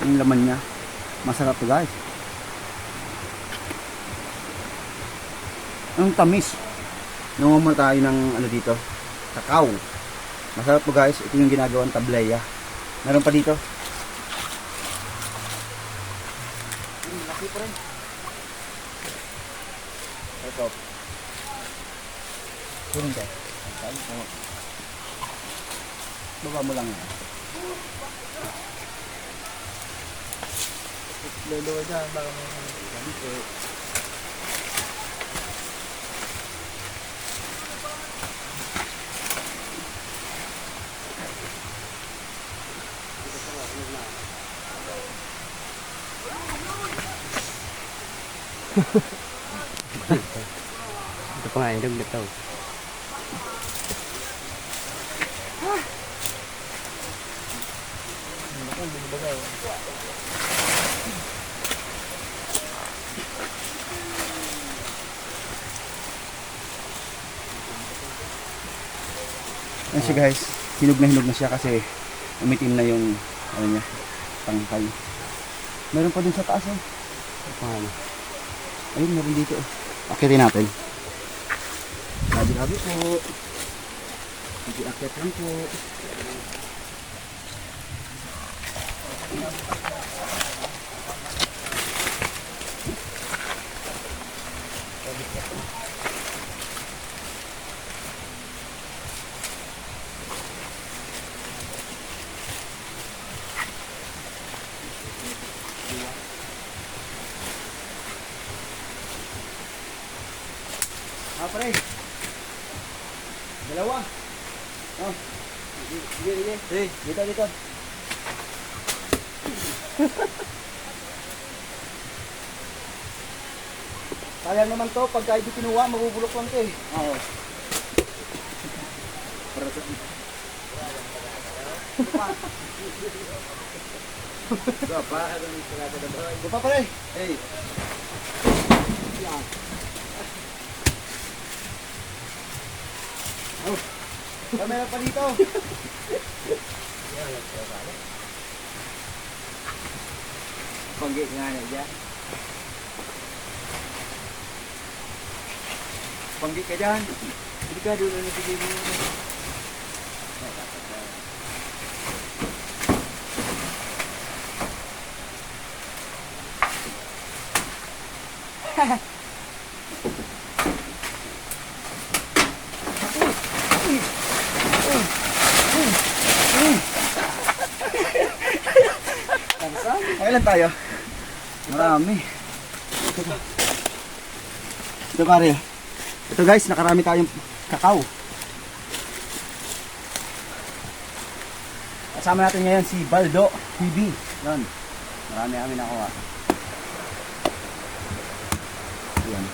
Yung laman niya. Masarap to guys. Ang tamis. Nangunguha tayo ng ano dito. Kakao. Masarap to guys. Ito yung ginagawang tableya. Meron pa dito. Hmm, Laki pa rin. Ito. Kunin ka. Ay, oo. Baba mo lang yan. Lolo ka dyan, baka may ganito. Ito pa nga, ilog to. Yan siya guys. Hinog na hinog na siya kasi umitim na yung ano niya, tangkay. Meron pa dun sa taas eh. Paano? Ayun, meron dito eh. Akitin natin. Gabi-gabi po. Hindi akyat lang po. Ah, pare. Dalawa. Oh. Sige, sige, sige. Dito, dito. Sayang naman to, pagka hindi kinuha, mabubulok lang to eh. Oo. Para sa... Ito pa. Ito pa pare. Hey. Yan. Oh, kamera pa dito. Panggi nga na dyan. Panggi ka dyan. Hindi ka doon na sige mo. Kailan tayo? Marami. Ito, ito pare. Ito guys, nakarami tayong kakao. Kasama natin ngayon si Baldo TV. Yan. Marami kami nakuha. Yan.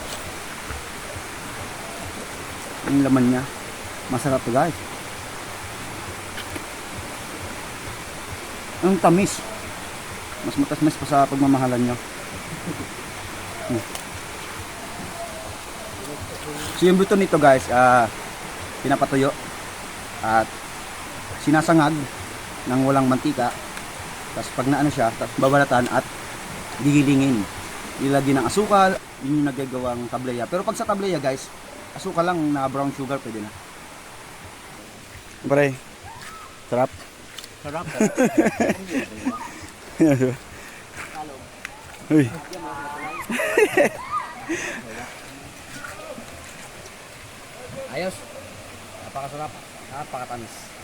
Yung laman niya. Masarap to guys. Ang tamis. Mas matasmas pa sa pagmamahalan nyo. Hmm. So yung buto nito guys, ah pinapatuyo at sinasangag ng walang mantika. Tapos pag naano siya, tapos babalatan at gigilingin. Ilagyan ng asukal, yun yung nagagawang tableya. Pero pag sa tableya guys, asukal lang na brown sugar pwede na. Pre, sarap. Sarap. Uy. Ayos. Napakasarap. Napakatamis.